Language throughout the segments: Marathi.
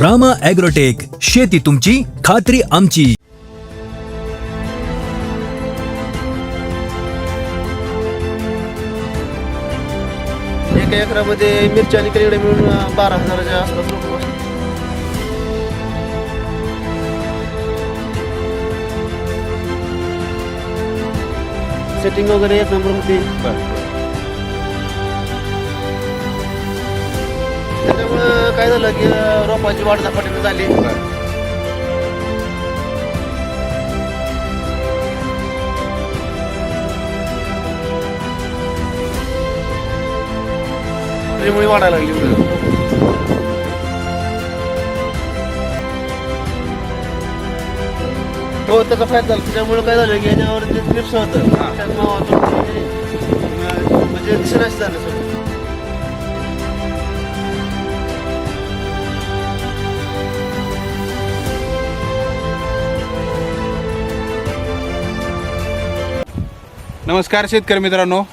रामा ॲग्रोटेक शेती तुमची खात्री आमची. एका एकरामध्ये मिरची आणि कलिगडे मिळून बारा हजाराच्या आसपास रोप बसले. सेटिंग वगैरे एक नंबर होती झालं की रोपाची वाढ झपाट्याने झाली. त्यामुळे वाढायला लागली हो त्याचा फायदा झाला. त्याच्यामुळे काय झालं की याच्यावर जे क्लिप्स होतं म्हणजे, अं, म्हणजे झालं सगळं. नमस्कार शेतकरी मित्रांनो.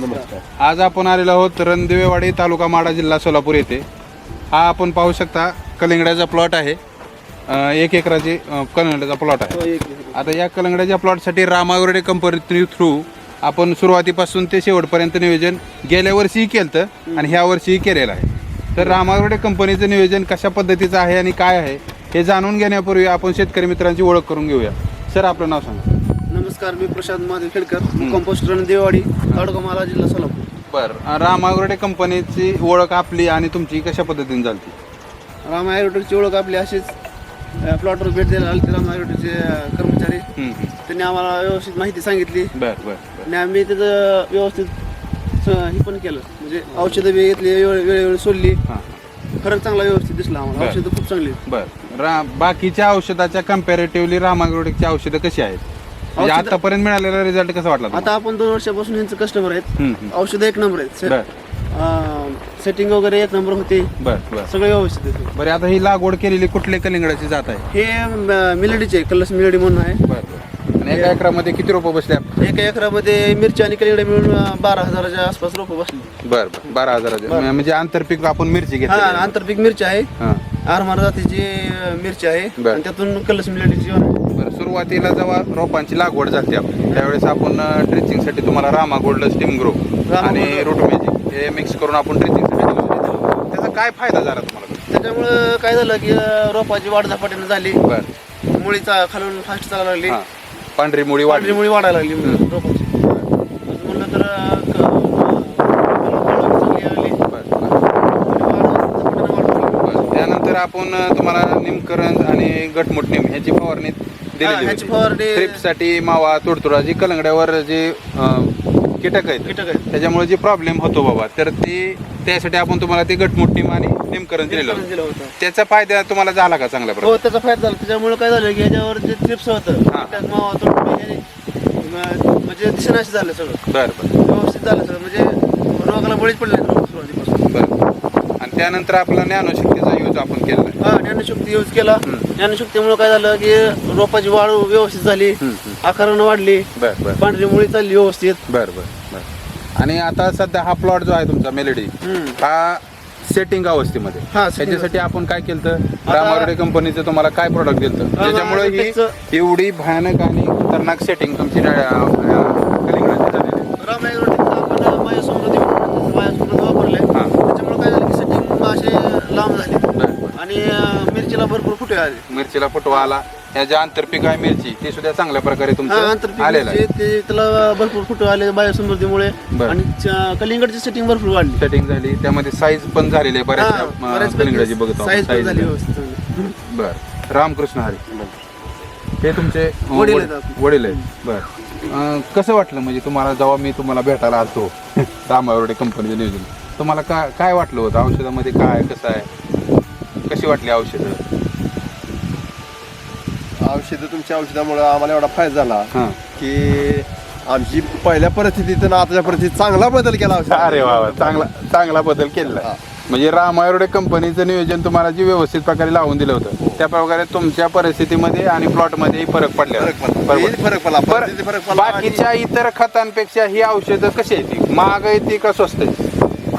नमस्कार. आज आपण आलेलो आहोत रणदिवेवाडी तालुका माडा जिल्हा सोलापूर येथे. हा आपण पाहू शकता कलिंगड्याचा प्लॉट आहे. अं, एक एकराची अं, कलिंगड्याचा प्लॉट आहे. हो. आता या कलिंगड्याच्या प्लॉटसाठी रामागुर्डे कंपनी थ्रू आपण सुरुवातीपासून ते शेवटपर्यंत नियोजन गेल्या वर्षीही केलं आणि ह्या वर्षीही केलेलं आहे. तर रामागुर्डे कंपनीचं नियोजन कशा पद्धतीचं आहे आणि काय आहे हे जाणून घेण्यापूर्वी आपण शेतकरी मित्रांची ओळख करून घेऊया. सर आपलं नाव सांगा. नमस्कार मी प्रशांत महादेव खेडकर कंपोस्ट देवाडी ताडोका माला जिल्हा सोलापूर. बरं रामागुर्डे कंपनीची ओळख आपली आणि तुमची कशा पद्धतीने झाली राम ॲग्रोटेकची ओळख आपली अशीच. प्लॉटवर भेट द्यायला आले राम ॲग्रोटेकचे कर्मचारी. त्यांनी आम्हाला व्यवस्थित माहिती सांगितली. बर बर आणि आम्ही त्याचं व्यवस्थित हे पण केलं. म्हणजे औषधं बी घेतली वेळे- वेळोवेळी सोडली. हां फरक चांगला व्यवस्थित दिसला आम्हाला. औषधं खूप चांगली बर. रा बाकीच्या औषधाच्या कम्पॅरेटिव्हली रामागुर्डेची औषधं कशी आहेत? म्हणजे औषधं- आतापर्यंत मिळालेला रिझल्ट कसा वाटला तुम्हाला? आता आपण दोन वर्षापासून यांचं कस्टमर आहेत. हम्म. औषधं एक नंबर आहेत. बर. सेटिंग वगैरे एक नंबर होते. बर बर. सगळं व्यवस्थित बरं आता ही लागवड केलेली कुठल्या कलिंगडाची जात आहे? हे मिलेडीचे कलस मिलेडी म्हणून आहे. बर बर. आणि एका एकरामध्ये किती रोपं बसले आप- एका एकरामध्ये मिरची आणि कलिगडे मिळून अं, बारा हजाराच्या आसपास रोप बसली. बर बर. बारा हजाराचे. म्हणजे आंतरपीक आपण मिरची हा घेतली आंतरपीक मिरची आहे. हां. आरमार जातीची अं, मिरची आहे. बरं. आणि त्यातून कलस मिलेडीची सुरुवातीला जेव्हा रोपांची लागवड झाली आपली त्यावेळेस आपण ड्रिचिंगसाठी तुम्हाला रामा गोल्ड स्टीम ग्रो आणि. रूट मॅजिक हे मिक्स करून आपण होतं. त्याचा काय फायदा झाला तुम्हाला? त्याच्यामुळं काय झालं की रोपाची वाढ झपाट्याने झाली. मुळीचा खालून फास्ट चालायला लागली. पांढरी मुळी वाढली. मुळी वाढायला लागली रोपाची. म्हणलं तर. त्यानंतर आपण तुम्हाला निमकरण आणि गटमुट निम ह्याची फवारणी दिलेली फवारणी- ट्रिपसाठी मावा तुडतुडा जी कलंगड्यावर जे अं, कीटक आहेत कीटक आहेत. त्याच्यामुळे जे प्रॉब्लेम होतो बाबा तर ते त्यासाठी आपण तुम्हाला ते गटमुट निम आणि निमकरण दिलेलं होतं. दिलं होतं. त्याचा फायदा तुम्हाला झाला का चांगल्या प्रकारे? हो त्याचा फायदा झाला. त्याच्यामुळे काय झालं की याच्यावर जे ट्रिप्स होतं हा. त्यात मावा म्हणजे दिसेनाशी झालं सगळं. बरं बरं. व्यवस्थित झालं सगळं. म्हणजे रोगाला बळीच पडले सुरुवातीपासून. बरं. त्यानंतर आपला ज्ञानशक्तीचा यूज आपण केला. हा ज्ञानशक्ती यूज केला. ज्ञानशक्तीमुळे काय झालं की रोपाची वाढ व्यवस्थित झाली. आकारानं वाढली. बरं बरं. पांढरी मुळी चालली व्यवस्थित. बरं बरं बरं. आणि आता सध्या हा प्लॉट जो आहे तुमचा मेलेडी. हा सेटिंग अवस्थेमध्ये. हा, त्याच्यासाठी आपण काय केलं रामारोडे कंपनीचं तुम्हाला काय प्रोडक्ट दिलं त्याच्यामुळे ही एवढी भयानक आणि खतरनाक सेटिंग तुमची अं, अं, कलिंगडाची झालेली आहे. राम ॲग्रोटेकचं आपण माया समृद्धी म्हणून माया समृद्धी वापरलंय हा. त्याच्यामुळे काय झालं की सेटिंग असे लांब झाले बरं, बरं. आणि अं, मिरचीला भरपूर फुटे आले. मिरचीला फुटवा आला. ह्या ज्या आंतरपीक आहे मिरची ते सुद्धा चांगल्या प्रकारे हा तुमचं आलेलं आहे. ते त्याला भरपूर फुटे आले बायोसमृद्धीमुळे. बरं. आणि च- कलिंगडची सेटिंग भरपूर वाढली. सेटिंग झाली. त्यामध्ये साईज पण झालेली आहे हा, बऱ्याच कलिंगडाची बघतो आपण, size पण size झाली. व्यवस्थित. बर. रामकृष्ण हरी. हे तुमचे वडील वड- आहेत आपले. वडील आहेत. बर. अं, कसं वाटलं म्हणजे तुम्हाला जेव्हा मी तुम्हाला भेटायला आलतो रामावरडे कंपनीचं नियोजन तुम्हाला काय काय वाटलं होतं? औषधामध्ये काय कसं आहे? कशी वाटली औषधं? औषधं तुमच्या औषधामुळे आम्हाला एवढा फायदा झाला हां. की आमची पहिल्या परिस्थितीत आताच्या परिस्थितीत चांगला बदल केला औषध अरे वा वा, चांगला चांगला बदल केलेला आहे. म्हणजे रामायरोडे कंपनीचं नियोजन तुम्हाला जे व्यवस्थित प्रकारे लावून दिलं होतं त्या प्रकारे तुमच्या परिस्थितीमध्ये आणि प्लॉटमध्ये फरक पडले फरक पडला. हे फरक पडला. परिस्थितीत फरक पडला आणि- बाकीच्या इतर खतांपेक्षा ही औषधं कशी आहेत ती? महाग आहे ती का स्वस्त आहे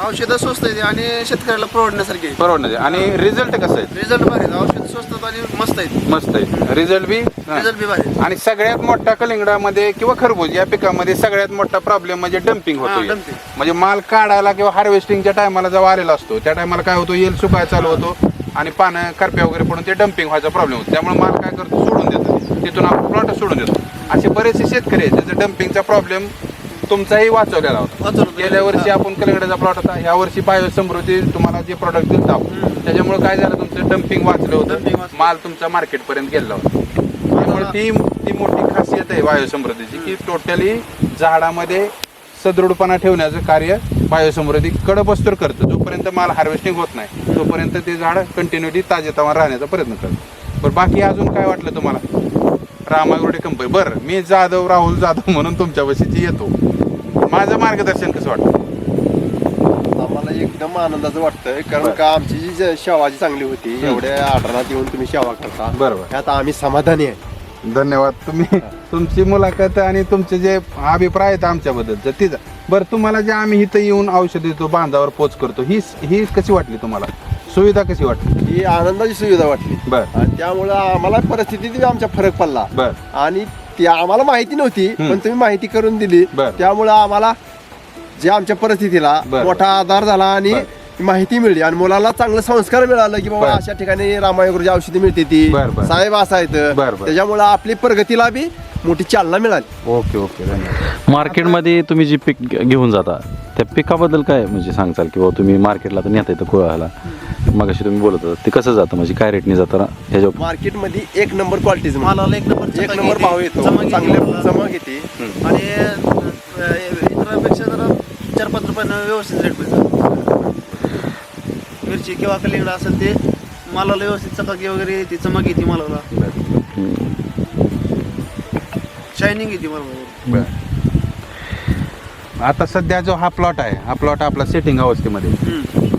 औषधं स्वस्त आहेत आणि शेतकऱ्याला परवडण्यासारखी आहेत. परवडणार आणि रिझल्ट कसं आहे रिझल्ट भारी आहेत. औषध स्वस्त आहेत आणि मस्त आहेत. मस्त आहे रिझल्ट बी? हा. रिझल्ट बी भारी आहेत. आणि सगळ्यात मोठा कलिंगडामध्ये किंवा खरबूज या पिकामध्ये सगळ्यात मोठा प्रॉब्लेम म्हणजे डम्पिंग हा, होतो dumping. म्हणजे माल काढायला किंवा हार्वेस्टिंगच्या टायमाला जेव्हा आलेला असतो त्या टायमाला काय होतो? येल सुकाय चालू होतो आणि पानं करप्या वगैरे पडून ते डम्पिंग व्हायचा प्रॉब्लेम होतो. त्यामुळे माल काय करतो? सोडून देतो. तिथून आपण प्लॉट सोडून देतो. असे बरेचसे शेतकरी आहेत त्याचा डम्पिंगचा प्रॉब्लेम तुमचाही वाचवलेला होता. वाचवलं. गेल्या वर्षी आपण कलिंगडाचा प्लॉट होता. या वर्षी बायो समृद्धी तुम्हाला जे प्रोडक्ट दिलं आपण त्याच्यामुळे काय झालं तुमचं डम्पिंग वाचलं Dumping होतं. वाचलं. माल तुमचा मार्केटपर्यंत गेला होता. त्यामुळे ती ती मोठी खासियत आहे बायोसमृद्धीची की टोटली झाडामध्ये सदृढपणा ठेवण्याचं कार्य बायोसमृद्धी कडबस्तर करतं. जोपर्यंत माल हार्वेस्टिंग होत नाही तोपर्यंत ते झाड कंटिन्युटी ताजेतवान राहण्याचा प्रयत्न करतं. बरं बाकी अजून काय वाटलं तुम्हाला? रामागुर्डे कंपनी बरं मी जाधव राहुल जाधव म्हणून तुमच्यापाशीची येतो. माझं मार्गदर्शन कसं वाटतं? आम्हाला एकदम आनंदाचं वाटतंय कारण का आमची जी ज- सेवा जी चांगली होती एवढ्या आढळात येऊन तुम्ही सेवा करता. बरोबर. त्यात आम्ही समाधानी आहे. धन्यवाद. तुम्ही तुमची मुलाखत आणि तुमचे जे अभिप्राय आहेत आमच्याबद्दल तीच बरं तुम्हाला जे आम्ही इथं येऊन औषध देतो बांधावर पोच करतो ही ही कशी वाटली तुम्हाला? सुविधा कशी वाटली? ही आनंदाची सुविधा वाटली. बर. आणि त्यामुळं आम्हाला परिस्थितीत आमच्या फरक पडला. बर. आणि ती आम्हाला माहिती नव्हती. पण तुम्ही माहिती करून दिली बर. त्यामुळं आम्हाला जे आमच्या परिस्थितीला बर. मोठा आधार झाला आणि. माहिती मिळली आणि मुलाला चांगलं संस्कार मिळालं की बर. बाबा अशा ठिकाणी रामायगुरुची औषधी मिळते ती बर, बर. साहेब बर, बर. त्याच्यामुळं आपली प्रगतीला बी मोठी चालना मिळाली ओके ओके धन्यवाद मार्केटमध्ये तुम्ही जी पीक घेऊन जाता त्या पिकाबद्दल काय म्हणजे सांगचाल की बाबा तुम्ही मार्केटला तर नेता येतं कोळाला मग तुम्ही बोलत होता ते कसं जातं? म्हणजे काय रेटने जातं ह्याच्या मार्केटमध्ये एक नंबर क्वालिटीज मालाला एक नंबर एक नंबर भाव येतो चमक येते चांगले मालाला. चमक येते आणि इतरांपेक्षा जरा चार पाच रुपयानं व्यवस्थित रेट मिळतात मिरची किंवा कलिंगडा असेल ते मालाला व्यवस्थित चकाकी वगैरे येते चमक येते मालाला. शायनिंग येते बर. आता सध्या जो हा प्लॉट आहे हा प्लॉट आपला सेटिंग अवस्थेमध्ये.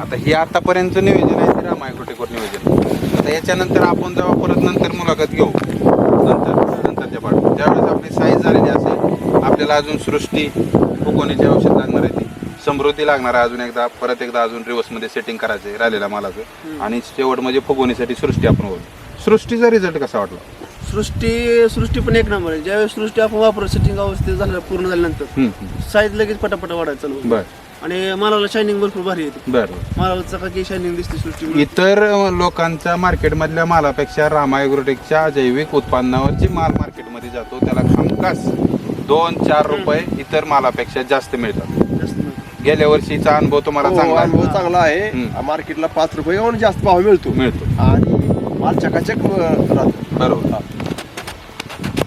आता हे आतापर्यंत नियोजन आहे ते रामायग्रोटेकवर नियोजन. आता याच्यानंतर आपण जेव्हा परत नंतर मुलाखत घेऊ नंतर नंतरच्या पाठ ज्यावेळेस आपली साईज झालेली असेल आपल्याला अजून सृष्टी फुकोनीचे औषध लागणार आहे ती. समृद्धी लागणार आहे अजून एकदा परत एकदा अजून रिवर्समध्ये सेटिंग करायचं आहे राहिलेल्या मालाचं. आणि शेवट म्हणजे फुगवणीसाठी सृष्टी आपण बोलू सृष्टीचा रिझल्ट कसा वाटला? सृष्टी सृष्टी पण एक नंबर आहे. ज्यावेळेस सृष्टी आपण वापरू सेटिंग अवस्थेत झालं पूर्ण झाल्यानंतर. साईज लगेच पटापटा. बर. आणि मालाला शायनिंग भरपूर भारी येते. बर. मालाला चकाकी शायनिंग दिसते सृष्टी इतर लोकांच्या मार्केटमधल्या मालापेक्षा रामायग्रोटेकच्या जैविक उत्पन्नावरची माल मार्केटमध्ये जातो त्याला हमखास दोन चार रुपये इतर मालापेक्षा जास्त मिळतात. गेल्या वर्षीचा अनुभव तुम्हाला हो, चांगला अनुभव चांगला आहे. हम्म. मार्केटला पाच रुपये जास्त भाव मिळतो. मिळतो. आणि माल चकाचक अं, राहतो. बरोबर.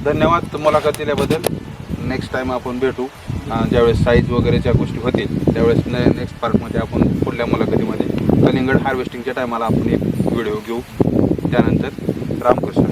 धन्यवाद मुलाखत दिल्याबद्दल. नेक्स्ट टाइम आपण भेटू. ज्यावेळेस साईज वगैरेच्या गोष्टी होतील त्यावेळेस नेक्स्ट पार्कमध्ये आपण पुढल्या मुलाखतीमध्ये कलिंगड हार्वेस्टिंगच्या टायमाला आपण एक व्हिडिओ घेऊ. त्यानंतर रामकृष्ण.